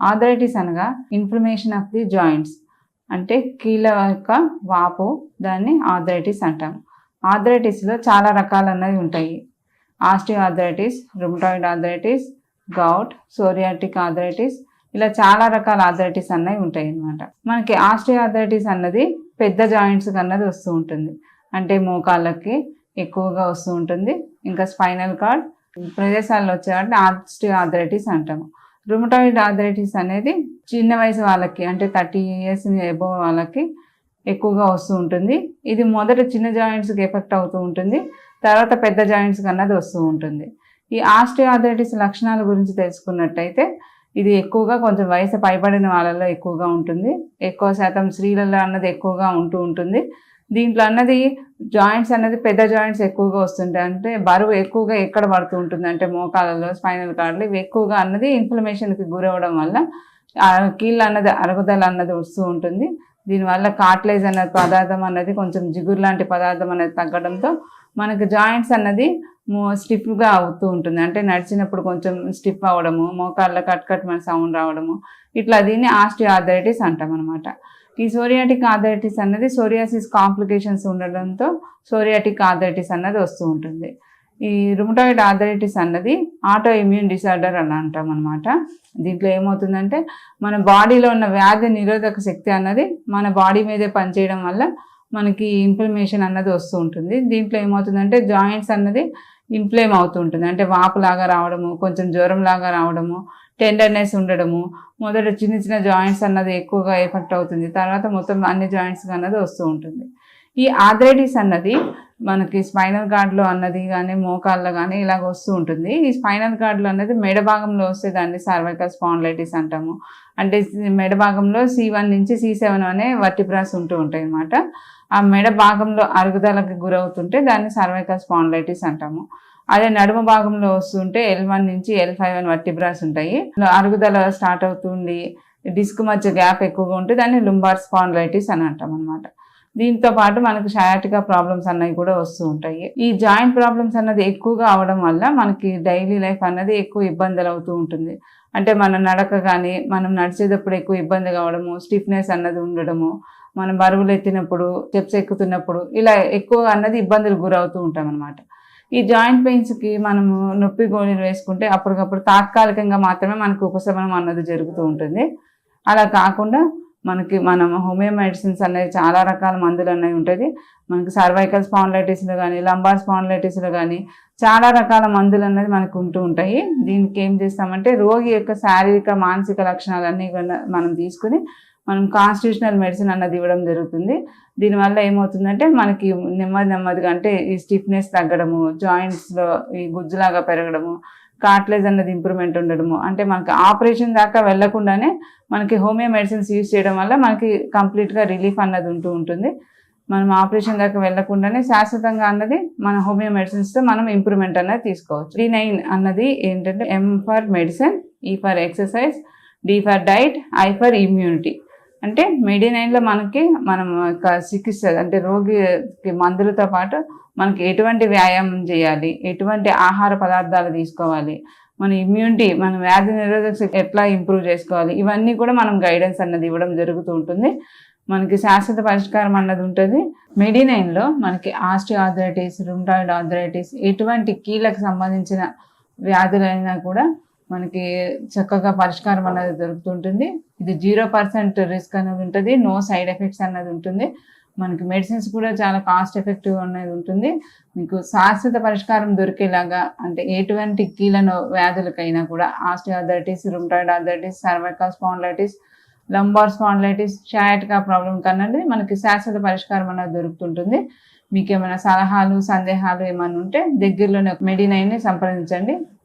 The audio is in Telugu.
ఆథరైటిస్ అనగా ఇన్ఫ్లమేషన్ ఆఫ్ ది జాయింట్స్ అంటే కీళ్ళ యొక్క వాపు దాన్ని ఆథరైటిస్ అంటాం. ఆథరైటిస్లో చాలా రకాలు అన్నవి ఉంటాయి. Osteo arthritis rheumatoid arthritis gout psoriatic arthritis ఇలా చాలా రకాల ఆథరైటిస్ అన్నవి ఉంటాయి అన్నమాట. మనకి ఆస్టియో ఆథరైటిస్ అన్నది పెద్ద జాయింట్స్ అన్నది వస్తూ ఉంటుంది. అంటే మోకాళ్ళకి ఎక్కువగా వస్తూ ఉంటుంది. ఇంకా స్పైనల్ కార్డ్ ప్రదేశాల్లో వచ్చేవాటిని ఆస్టియో ఆథరైటిస్ అంటాము. రుమటాయిడ్ ఆథరైటిస్ అనేది చిన్న వయసు వాళ్ళకి అంటే థర్టీ ఇయర్స్ ఎబో వాళ్ళకి ఎక్కువగా వస్తూ ఉంటుంది. ఇది మొదట చిన్న జాయింట్స్కి ఎఫెక్ట్ అవుతూ ఉంటుంది. తర్వాత పెద్ద జాయింట్స్కి అన్నది వస్తూ ఉంటుంది. ఈ ఆస్టియోఆథరైటిస్ లక్షణాల గురించి తెలుసుకున్నట్టయితే ఇది ఎక్కువగా కొంచెం వయసు పైబడిన వాళ్ళలో ఎక్కువగా ఉంటుంది. ఎక్కువ శాతం స్త్రీలలో అన్నది ఎక్కువగా ఉంటూ ఉంటుంది. దీంట్లో అన్నది జాయింట్స్ అన్నది పెద్ద జాయింట్స్ ఎక్కువగా వస్తుంటాయి. అంటే బరువు ఎక్కువగా ఎక్కడ పడుతూ ఉంటుంది అంటే మోకాలలో స్పైనల్ కార్డులు ఇవి ఎక్కువగా అన్నది ఇన్ఫ్లమేషన్కి గురవడం వల్ల కీళ్ళు అన్నది అరుగుదల అన్నది వస్తూ ఉంటుంది. దీనివల్ల కాట్లేజ్ అనే పదార్థం అన్నది కొంచెం జిగురు లాంటి పదార్థం అనేది తగ్గడంతో మనకి జాయింట్స్ అన్నది స్టిఫ్గా అవుతూ ఉంటుంది. అంటే నడిచినప్పుడు కొంచెం స్టిఫ్ అవ్వడము మోకాళ్ళ కట్ కట్ మన సౌండ్ రావడము ఇట్లా దీన్ని ఆస్టియోఆథరైటిస్ అంటాం అనమాట ఈ సోరియాటిక్ ఆథరైటిస్ అన్నది సోరియాసిస్ కాంప్లికేషన్స్ ఉండడంతో సోరియాటిక్ ఆథరైటిస్ అన్నది వస్తూ ఉంటుంది. ఈ రుమటాయిడ్ ఆథరైటిస్ అన్నది ఆటో ఇమ్యూన్ డిసార్డర్ అని అంటాం అనమాట దీంట్లో ఏమవుతుందంటే మన బాడీలో ఉన్న వ్యాధి నిరోధక శక్తి అన్నది మన బాడీ మీదే పనిచేయడం వల్ల మనకి ఇన్ఫ్లమేషన్ అన్నది వస్తూ ఉంటుంది. దీంట్లో ఏమవుతుందంటే జాయింట్స్ అన్నది ఇన్ఫ్లేమ్ అవుతూ ఉంటుంది అంటే వాపులాగా రావడము కొంచెం జ్వరం లాగా రావడము టెండర్నెస్ ఉండడము. మొదట చిన్న చిన్న జాయింట్స్ అన్నది ఎక్కువగా ఎఫెక్ట్ అవుతుంది. తర్వాత మొత్తం అన్ని జాయింట్స్ అన్నది వస్తూ ఉంటుంది. ఈ ఆథరైటిస్ అన్నది మనకి స్పైనల్ కార్డ్లో అన్నది కానీ మోకాల్లో కానీ ఇలాగ వస్తూ ఉంటుంది. ఈ స్పైనల్ గార్డ్లో అనేది మెడ భాగంలో వస్తే దాన్ని సర్వైకల్ స్పాండ్లైటిస్ అంటాము. అంటే మెడ భాగంలో సి వన్ నుంచి సి సెవెన్ అనే వర్టిబ్రాస్ ఉంటూ ఉంటాయి అన్నమాట. ఆ మెడ భాగంలో అరుగుదలకు గురవుతుంటే దాన్ని సర్వైకల్ స్పాండ్లైటిస్ అంటాము. అదే నడుమ భాగంలో వస్తుంటే ఎల్ వన్ నుంచి ఎల్ ఫైవ్ అని వర్టిబ్రాస్ ఉంటాయి. అరుగుదల స్టార్ట్ అవుతుంది డిస్క్ మధ్య గ్యాప్ ఎక్కువగా ఉంటే దాన్ని లుంబార్ స్పాండ్లైటిస్ అని అంటాం అనమాట దీంతో పాటు మనకు షయాటికా ప్రాబ్లమ్స్ అన్నవి కూడా వస్తూ ఉంటాయి. ఈ జాయింట్ ప్రాబ్లమ్స్ అన్నది ఎక్కువగా అవడం వల్ల మనకి డైలీ లైఫ్ అన్నది ఎక్కువ ఇబ్బందులు అవుతూ ఉంటుంది. అంటే మన నడక కానీ మనం నడిచేటప్పుడు ఎక్కువ ఇబ్బంది కావడము స్టిఫ్నెస్ అన్నది ఉండడము మనం బరువులు ఎత్తినప్పుడు స్టెప్స్ ఎక్కుతున్నప్పుడు ఇలా ఎక్కువ అన్నది ఇబ్బందులు గురవుతూ ఉంటాం అనమాట ఈ జాయింట్ పెయిన్స్కి మనము నొప్పి గోళీలు వేసుకుంటే అప్పటికప్పుడు తాత్కాలికంగా మాత్రమే మనకు ఉపశమనం అన్నది జరుగుతూ ఉంటుంది. అలా కాకుండా మనకి మనం హోమియో మెడిసిన్స్ అనేవి చాలా రకాల మందులు అనేవి ఉంటుంది మనకి సర్వైకల్ స్పాండ్లైటిస్లో కానీ లంబార్ స్పాండ్లైటిస్లో కానీ చాలా రకాల మందులు అనేది మనకు ఉంటూ ఉంటాయి. దీనికి ఏం చేస్తామంటే రోగి యొక్క శారీరక మానసిక లక్షణాలన్నీ కూడా మనం తీసుకుని మనం కాన్స్టిట్యూషనల్ మెడిసిన్ అన్నది ఇవ్వడం జరుగుతుంది. దీనివల్ల ఏమవుతుందంటే మనకి నెమ్మది నెమ్మదిగా అంటే ఈ స్టిఫ్నెస్ తగ్గడము జాయింట్స్లో ఈ గుజ్జులాగా పెరగడము కార్ట్లేజ్ అన్నది ఇంప్రూవ్మెంట్ ఉండడము. అంటే మనకి ఆపరేషన్ దాకా వెళ్ళకుండానే మనకి హోమియో మెడిసిన్స్ యూజ్ చేయడం వల్ల మనకి కంప్లీట్గా రిలీఫ్ అన్నది ఉంటూ ఉంటుంది. మనం ఆపరేషన్ దాకా వెళ్ళకుండానే శాశ్వతంగా అన్నది మన హోమియో మెడిసిన్స్తో మనం ఇంప్రూవ్మెంట్ అన్నది తీసుకోవచ్చు. డి నైన్ అన్నది ఏంటంటే M for medicine E for exercise D for diet I for immunity అంటే మెడినైన్లో మనకి మనం ఒక చికిత్స అంటే రోగికి మందులతో పాటు మనకి ఎటువంటి వ్యాయామం చేయాలి ఎటువంటి ఆహార పదార్థాలు తీసుకోవాలి మన ఇమ్యూనిటీ మన వ్యాధి నిరోధక ఎట్లా ఇంప్రూవ్ చేసుకోవాలి ఇవన్నీ కూడా మనం గైడెన్స్ అన్నది ఇవ్వడం జరుగుతూ ఉంటుంది. మనకి శాశ్వత పరిష్కారం అన్నది ఉంటుంది. మెడినైన్లో మనకి ఆస్టి ఆథరైటిస్ రుమ్టాయిడ్ ఆథరైటిస్ ఎటువంటి కీళ్ళకు సంబంధించిన వ్యాధులైనా కూడా మనకి చక్కగా పరిష్కారం అనేది దొరుకుతుంటుంది. ఇది జీరో పర్సెంట్ రిస్క్ అనేది ఉంటుంది. నో సైడ్ ఎఫెక్ట్స్ అన్నది ఉంటుంది. మనకి మెడిసిన్స్ కూడా చాలా కాస్ట్ ఎఫెక్టివ్ అనేది ఉంటుంది. మీకు శాశ్వత పరిష్కారం దొరికేలాగా అంటే ఎటువంటి కీలను వ్యాధులకైనా కూడా osteoarthritis rheumatoid arthritis cervical spondylitis lumbar spondylitis sciatica problem కన్నది మనకి శాశ్వత పరిష్కారం అనేది దొరుకుతుంటుంది. మీకు ఏమైనా సలహాలు సందేహాలు ఏమైనా ఉంటే దగ్గరలోనే మెడినైన్ని సంప్రదించండి.